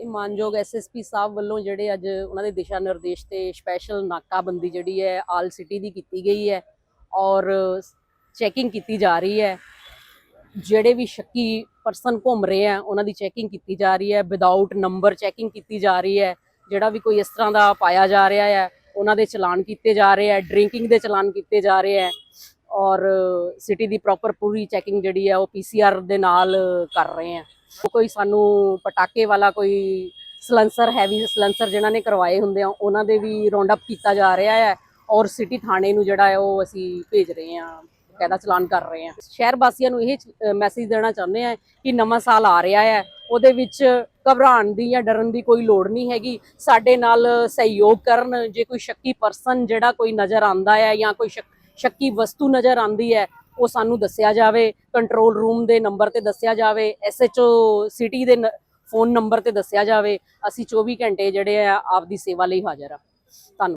ਇਹ ਮਾਨਯੋਗ ਐਸਐਸਪੀ ਸਾਹਿਬ ਵੱਲੋਂ ਜਿਹੜੇ ਅੱਜ ਉਹਨਾਂ ਦੇ ਦਿਸ਼ਾ ਨਿਰਦੇਸ਼ ਤੇ ਸਪੈਸ਼ਲ ਨਾਕਾਬੰਦੀ ਜਿਹੜੀ ਹੈ, ਆਲ ਸਿਟੀ ਦੀ ਕੀਤੀ ਗਈ ਹੈ ਔਰ ਚੈਕਿੰਗ ਕੀਤੀ ਜਾ ਰਹੀ ਹੈ। ਜਿਹੜੇ ਵੀ ਸ਼ੱਕੀ ਪਰਸਨ ਘੁੰਮ ਰਹੇ ਆ ਉਹਨਾਂ ਦੀ ਚੈਕਿੰਗ ਕੀਤੀ ਜਾ ਰਹੀ ਹੈ। ਵਿਦਆਊਟ ਨੰਬਰ ਚੈਕਿੰਗ ਕੀਤੀ ਜਾ ਰਹੀ ਹੈ। ਜਿਹੜਾ ਵੀ ਕੋਈ ਇਸ ਤਰ੍ਹਾਂ ਦਾ ਪਾਇਆ ਜਾ ਰਿਹਾ ਹੈ, ਉਹਨਾਂ ਦੇ ਚਲਾਨ ਕੀਤੇ ਜਾ ਰਹੇ ਆ ਡਰਿੰਕਿੰਗ ਦੇ ਚਲਾਨ ਕੀਤੇ ਜਾ ਰਹੇ ਆ ਔਰ ਸਿਟੀ ਦੀ ਪ੍ਰੋਪਰ ਪੂਰੀ ਚੈਕਿੰਗ ਜਿਹੜੀ ਆ ਉਹ ਪੀਸੀਆਰ ਦੇ ਨਾਲ ਕਰ ਰਹੇ ਆ। ਕੋਈ ਸਾਨੂੰ ਪਟਾਕੇ ਵਾਲਾ ਕੋਈ ਸਲੈਂਸਰ ਹੈਵੀ ਸਲੈਂਸਰ ਜਿਨ੍ਹਾਂ ਨੇ ਕਰਵਾਏ ਹੁੰਦੇ ਆ, ਉਹਨਾਂ ਦੇ ਵੀ ਰਾਉਂਡ ਅਪ ਕੀਤਾ ਜਾ ਰਿਹਾ ਹੈ ਔਰ ਸਿਟੀ ਥਾਣੇ ਨੂੰ ਜਿਹੜਾ ਹੈ ਉਹ ਅਸੀਂ ਭੇਜ ਰਹੇ ਆ ਕਾਇਦਾ ਚਲਾਨ ਕਰ ਰਹੇ ਆ। ਸ਼ਹਿਰ ਵਾਸੀਆਂ ਨੂੰ ਇਹ ਮੈਸੇਜ ਦੇਣਾ ਚਾਹੁੰਦੇ ਆ ਕਿ ਨਵਾਂ ਸਾਲ ਆ ਰਿਹਾ ਹੈ ਉਹਦੇ ਵਿੱਚ ਘਬਰਾਉਣ ਦੀ ਜਾਂ ਡਰਨ ਦੀ ਕੋਈ ਲੋੜ ਨਹੀਂ ਹੈਗੀ। ਸਾਡੇ ਨਾਲ ਸਹਿਯੋਗ ਕਰਨ, ਜੇ ਕੋਈ ਸ਼ੱਕੀ ਪਰਸਨ ਜਿਹੜਾ ਕੋਈ ਨਜ਼ਰ ਆਂਦਾ ਹੈ ਜਾਂ ਕੋਈ ਸ਼ੱਕ- ਸ਼ੱਕੀ ਵਸਤੂ ਨਜ਼ਰ ਆਂਦੀ ਹੈ, ਉਹ ਸਾਨੂੰ ਦੱਸਿਆ ਜਾਵੇ ਕੰਟਰੋਲ ਰੂਮ ਦੇ ਨੰਬਰ ਤੇ ਦੱਸਿਆ ਜਾਵੇ ਐਸਐਚਓ ਸਿਟੀ ਦੇ ਫੋਨ ਨੰਬਰ ਤੇ ਦੱਸਿਆ ਜਾਵੇ, ਅਸੀਂ 24 ਘੰਟੇ ਜਿਹੜੇ ਆ, ਆਪਦੀ ਸੇਵਾ ਲਈ ਹਾਜ਼ਰ ਆ। ਧੰਨਵਾਦ